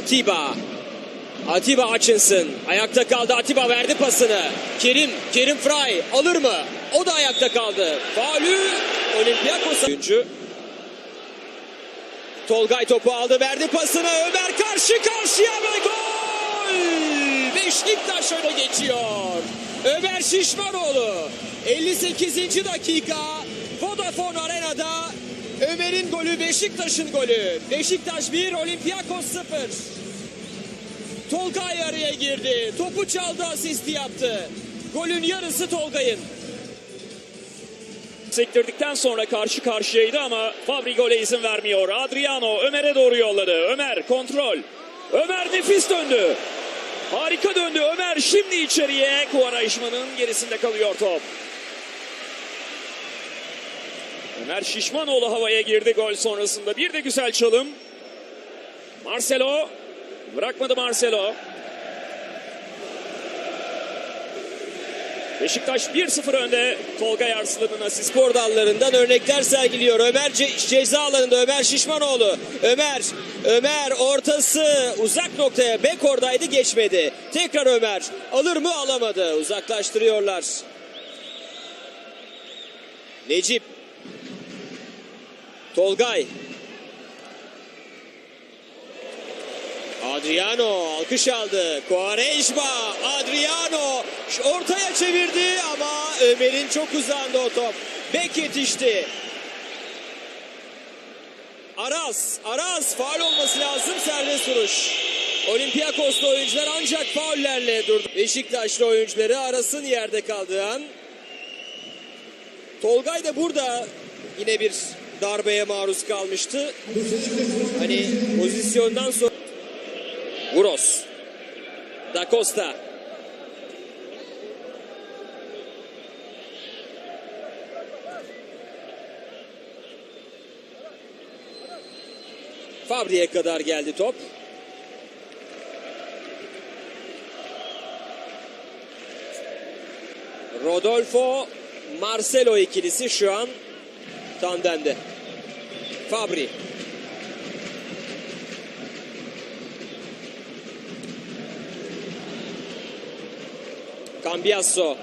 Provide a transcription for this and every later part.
Atiba. Atiba Hutchinson. Ayakta kaldı. Atiba verdi pasını. Kerim. Kerim Fry. Alır mı? O da ayakta kaldı. Faulü Olympiakos oyuncu. Tolgay topu aldı. Verdi pasını. Ömer karşı karşıya ve gol! Beşiktaş öne geçiyor. Ömer Şişmanoğlu. 58. dakika. Vodafone Arena'da Ömer'in golü Beşiktaş'ın golü. Beşiktaş 1, Olympiakos 0. Tolgay araya girdi. Topu çaldı, asisti yaptı. Golün yarısı Tolgay'ın. Sektirdikten sonra karşı karşıyaydı ama Fabri gole izin vermiyor. Adriano Ömer'e doğru yolladı. Ömer kontrol. Ömer nefis döndü. Harika döndü. Ömer şimdi içeriye. Kuvarajman'ın gerisinde kalıyor top. Ömer Şişmanoğlu havaya girdi gol sonrasında. Bir de güzel çalım. Marcelo. Bırakmadı Marcelo. Beşiktaş 1-0 önde. Tolga Yarslan'ın asist. Spor dallarından örnekler sergiliyor. Ömer ce- ceza alanında Ömer Şişmanoğlu. Ömer, Ömer ortası uzak noktaya bek oradaydı geçmedi. Tekrar Ömer. Alır mı alamadı. Uzaklaştırıyorlar. Necip. Tolgay. Adriano alkış aldı. Quaresma, Adriano ortaya çevirdi ama Ömer'in çok uzandı o top. Bek yetişti. Aras, Aras faul olması lazım serbest vuruş. Olympiakos'ta oyuncular ancak faullerle durdu. Beşiktaşlı oyuncuları Aras'ın yerde kaldığı an. Tolgay da burada yine bir darbeye maruz kalmıştı. Hani pozisyondan sonra Vuros. Da Costa. Fabri'ye kadar geldi top. Rodolfo Marcelo ikilisi şu an tandemde. Fabri. Cambiasso.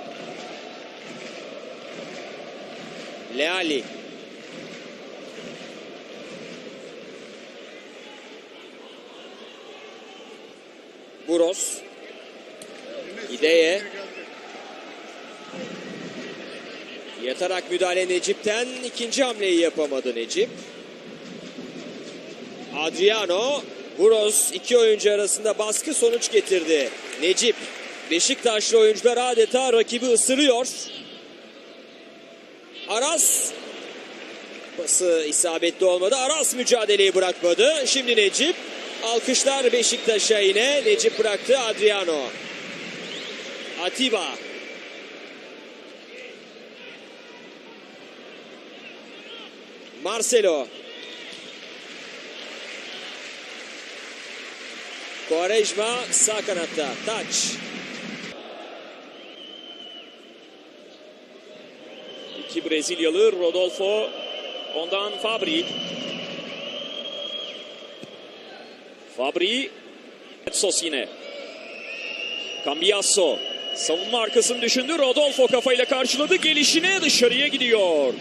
Leali. Buros. İdeye. Yatarak müdahale Necip'ten ikinci hamleyi yapamadı Necip. Adriano. Buros iki oyuncu arasında baskı sonuç getirdi. Necip. Beşiktaşlı oyuncular adeta rakibi ısırıyor. Aras pası isabetli olmadı. Aras mücadeleyi bırakmadı. Şimdi Necip. Alkışlar Beşiktaş'a yine. Necip bıraktı Adriano. Atiba. Marcelo. Quaresma sağ kanatta. Taç. İki Brezilyalı Rodolfo. Ondan Fabri. Fabri. Sos yine. Cambiasso. Savunma arkasını düşündü. Rodolfo kafayla karşıladı. Gelişine dışarıya gidiyor.